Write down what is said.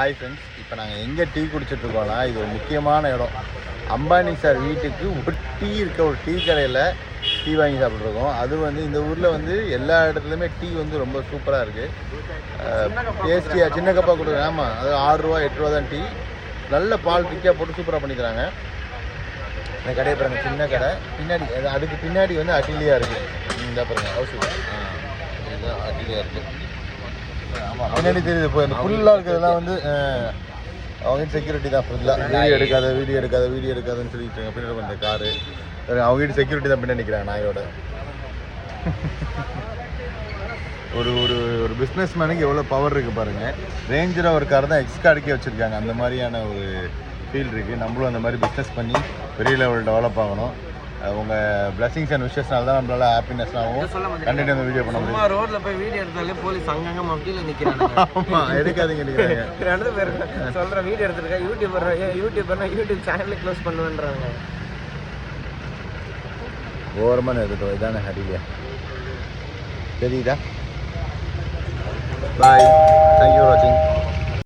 Hi friends இப்போ நாங்கள் எங்கே டீ குடிச்சிட்ருக்கோம்னா இது ஒரு முக்கியமான இடம். அம்பானி சார் வீட்டுக்கு ஒட்டி இருக்க ஒரு டீ கடையில் டீ வாங்கி சாப்பிட்ருக்கோம் அது வந்து இந்த ஊரில் வந்து எல்லா இடத்துலையுமே டீ வந்து ரொம்ப சூப்பராக இருக்குது டேஸ்டியாக சின்ன கப்பாக கொடுக்குறேன். ஆமாம் அது ஆறு ரூபா எட்டு ரூபா தான் டீ. நல்ல பால் டிக்கியாக போட்டு சூப்பராக பண்ணிக்கிறாங்க. இந்த கடையை பாருங்க சின்ன கடை. பின்னாடி அதுக்கு பின்னாடி வந்து அட்டிலியாக இருக்குது இந்த பாருங்க ஹவுஸ் இதுதான் இருக்குது பின்னாடி தெரியுது இப்போ இந்த ஃபுல்லாக இருக்கிறதெல்லாம் வந்து அவங்க செக்யூரிட்டி தான் ஃபுல்லாக வீடியோ எடுக்காத வீடியோ எடுக்காத வீடியோ எடுக்காதுன்னு சொல்லிட்டு இருக்காங்க. பின்னாடி கொஞ்சம் காரு அவங்க வீட்டு செக்யூரிட்டி தான் பின்னாடி நிற்கிறாங்க நாயோட. ஒரு ஒரு ஒரு பிஸ்னஸ் மேனுக்கு எவ்வளோ பவர் இருக்குது பாருங்கள் ரேஞ்சராக ஒரு கார் தான் எக்ஸ் கார்டுக்கே வச்சுருக்காங்க. அந்த மாதிரியான ஒரு ஃபீல் இருக்குது நம்மளும் அந்த மாதிரி பிஸ்னஸ் பண்ணி பெரிய லெவல் டெவலப் ஆகணும். அஹ் உங்க பிளஸிங்ஸ் அண்ட் விஷஸ்னால தான் நம்மளால ஹாப்பினஸ் ஆகும் கண்டிப்பாக அந்த வீடியோ பண்ண முடியும் ரோட்ல போய் வீடியோ எடுத்தாலே போலீஸ் அங்கங்க மக்கில நிக்கிறாங்க ஆமாம் எடுக்காதீங்க ரெண்டு பேர் சொல்ற வீடியோ எடுத்திருக்கேன் யூடியூபர் யூடியூபர்னா யூடியூப் சேனலே க்ளோஸ் பண்ணுவேன்றாங்க. ஓரமாக இருக்கட்டும் இதானே ஹரிலியா தெரியுதா? பாய் தேங்க்யூ ஃபார் வாட்சிங்